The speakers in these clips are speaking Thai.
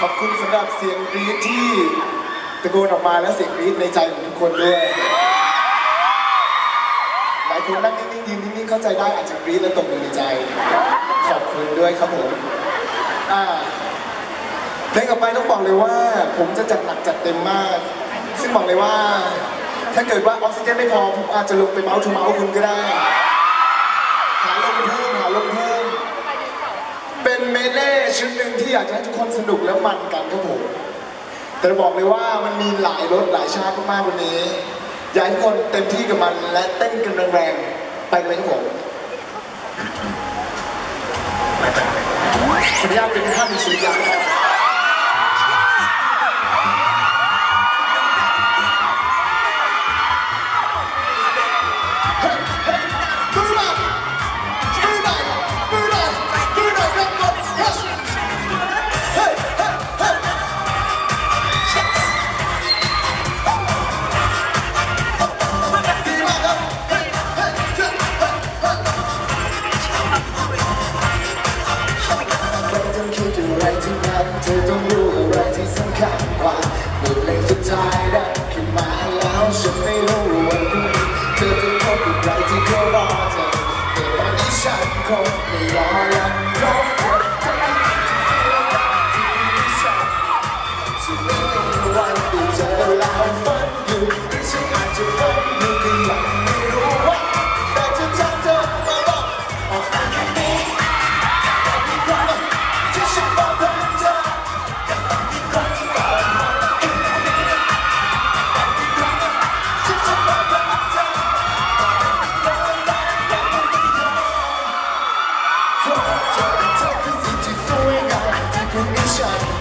ขอบคุณสำหรับเสียงรีดที่ตะโกนออกมาและเสียงรีดในใจของทุกคนด้วย หลายคนนั่งนิ่งๆยืนนิ่งๆเข้าใจได้อาจจะรีดและตกอยู่ในใจ ขอบคุณด้วยครับผมอ่าเพลงต่อไปต้องบอกเลยว่า ผมจะจัดหนักจัดเต็มมาก ซึ่งบอกเลยว่า ถ้าเกิดว่าออกซิเจนไม่พอผมอาจจะลงไปเมาส์ทูเมาส์คุณก็ได้ หาลมเพิ่มหาลมเพิ่ม เล่ชุดหนึ่งที่อยากจะให้ทุกคนสนุกและมันกันครับผมแต่บอกเลยว่ามันมีหลายรสหลายชาติมากๆวันนี้ อยากให้ทุกคนเต็มที่กับมันและเต้นกันแรงๆ ไปกันเลยครับผมสัญญาเป็นข้ามีสุริย คุ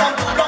뻔뻔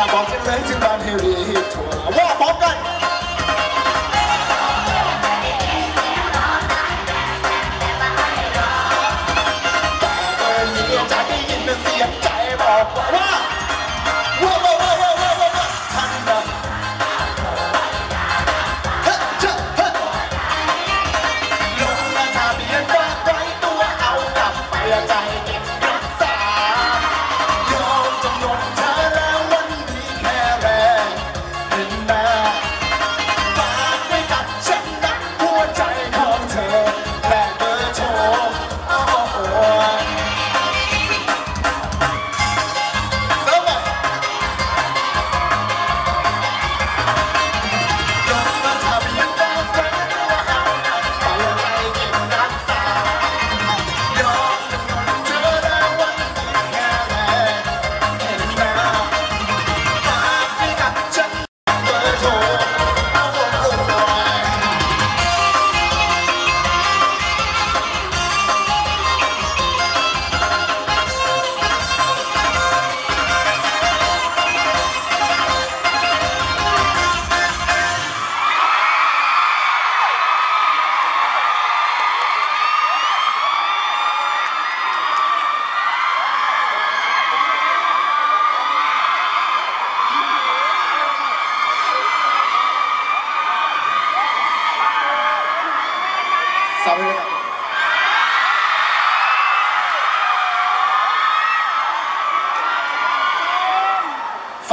Jump on the right and down here, here, here,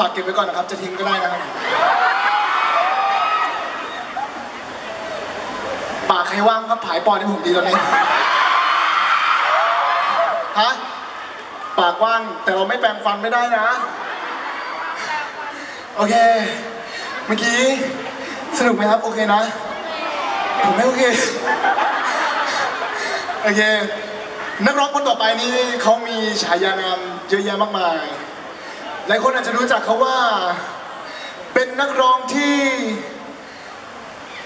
ากเก็บไว้ก่อนนะครับ จะทิ้งก็ได้นะครับปากใครว่างครับผายปอดให้ผมดีตอนนี้ฮะปากว่างแต่เราไม่แปรงฟันไม่ได้นะ โอเค เมื่อกี้สนุกไหมครับ โอเคนะ ผมไม่โอเค โอเค นักร้องคนต่อไปนี้เขามีฉายานามเยอะแยะมากมาย หลายคนอาจจะรู้จักเขาว่า เป็นนักร้องที่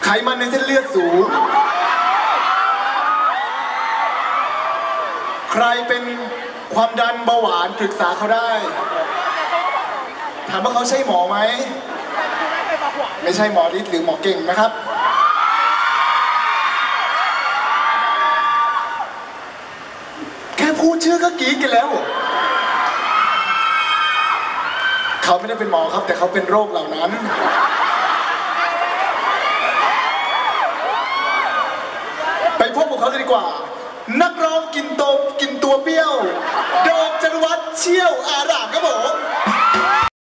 ไขมันในเส้นเลือดสูง ใครเป็นความดันเบาหวานปรึกษาเขาได้ ถามว่าเขาใช่หมอไหม ไม่ใช่หมอฤทธิ์หรือหมอเก่งนะครับ แค่พูดชื่อก็กรี๊ดกันแล้ว เขาไม่ได้เป็นหมอครับ แต่เขาเป็นโรคเหล่านั้น ไปพบกับเขาเลยดีกว่า นักร้องกินโตกินตัวเปรี้ยว โดมจรวัฒน์เชี่ยวอารามครับผม